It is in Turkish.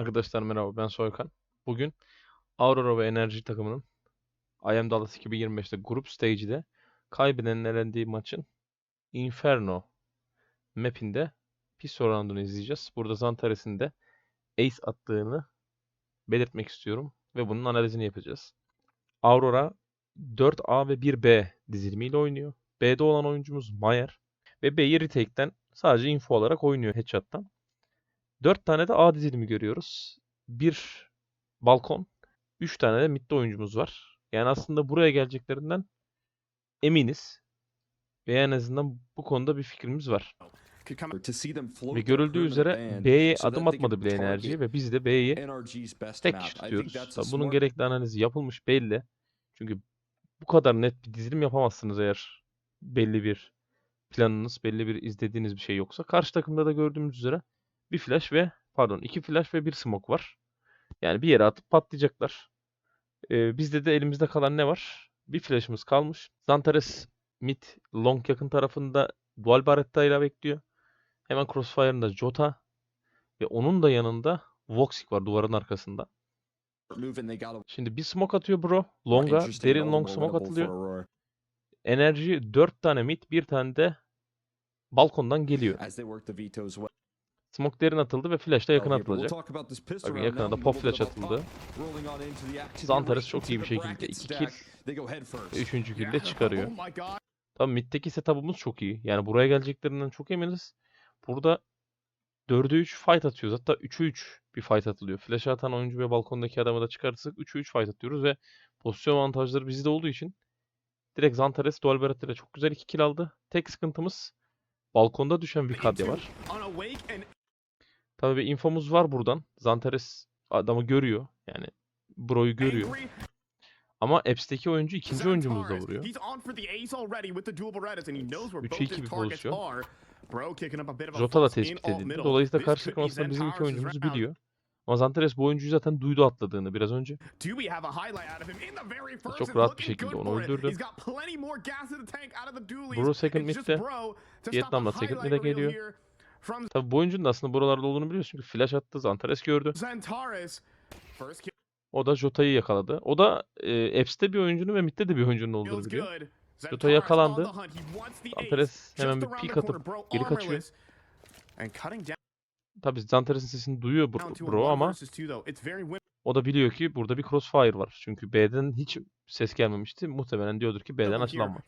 Arkadaşlar merhaba ben Soykan. Bugün Aurora ve Enerji takımının IM Dallas 2025'te grup stage'de kaybedenin elendiği maçın Inferno map'inde pistol round'unu izleyeceğiz. Burada Zantares'in de ace attığını belirtmek istiyorum ve bunun analizini yapacağız. Aurora 4A ve 1B dizilimiyle oynuyor. B'de olan oyuncumuz Mayer ve B'yi retake'ten sadece info olarak oynuyor headshot'tan. 4 tane de A dizilimi görüyoruz. Bir balkon, 3 tane de midde oyuncumuz var. Yani aslında buraya geleceklerinden eminiz. Ve en azından bu konuda bir fikrimiz var. Ve görüldüğü üzere B'ye adım atmadı bile enerji ve biz de B'yi tek kişi tutuyoruz. Tabii bunun gerekli analizi yapılmış belli. Çünkü bu kadar net bir dizilim yapamazsınız eğer belli bir planınız, belli bir izlediğiniz bir şey yoksa. Karşı takımda da gördüğümüz üzere bir flash ve pardon iki flash ve bir smoke var. Yani bir yere atıp patlayacaklar. Ee, bizde de elimizde kalan ne var? Bir flash'ımız kalmış. Zantares mid long yakın tarafında dual barretta ile bekliyor. Hemen crossfire'ında Jota ve onun da yanında Voxic var duvarın arkasında. Şimdi bir smoke atıyor bro. Long'a derin long smoke atılıyor. Enerji 4 tane mid, bir tane de balkondan geliyor. Smoke derin atıldı ve flash da yakın atılacak. Bakın yakına da pop flash atıldı. Zantares çok iyi bir şekilde 2 kill ve 3. kill de çıkarıyor. Tabii middeki setup'ımız çok iyi. Yani buraya geleceklerinden çok eminiz. Burada 4'e 3 fight atıyoruz. Hatta 3'e 3 bir fight atılıyor. Flash atan oyuncu ve balkondaki adamı da çıkartırsak 3'e 3 fight atıyoruz ve pozisyon avantajları bizde olduğu için direkt Zantares dual barrett ile çok güzel 2 kill aldı. Tek sıkıntımız balkonda düşen bir kadya var. Tabii bir infomuz var buradan. Zantares adamı görüyor. Yani Bro'yu görüyor. Ama Apps'teki oyuncu ikinci oyuncumuz da vuruyor. 3'e 2 bir pozisyon. Jota da tespit edildi. Dolayısıyla karşı takım aslında bizim iki oyuncumuzu biliyor. Ama Zantares bu oyuncuyu zaten duydu atladığını biraz önce. Çok rahat bir şekilde onu öldürdü. Bro second mid'de. Vietnam'da second mid'e geliyor. Tabii bu oyuncunun da aslında buralarda olduğunu biliyorsun çünkü flash attı. Zantares gördü. O da Jota'yı yakaladı. O da e, Apps'te bir oyuncunun ve mid'de de bir oyuncunun olduğunu biliyor. Jota yakalandı. Zantares hemen bir peek atıp geri kaçıyor. Tabii Zantares'in sesini duyuyor bro, bro ama o da biliyor ki burada bir crossfire var. Çünkü B'den hiç ses gelmemişti. Muhtemelen diyordur ki B'den açılan var.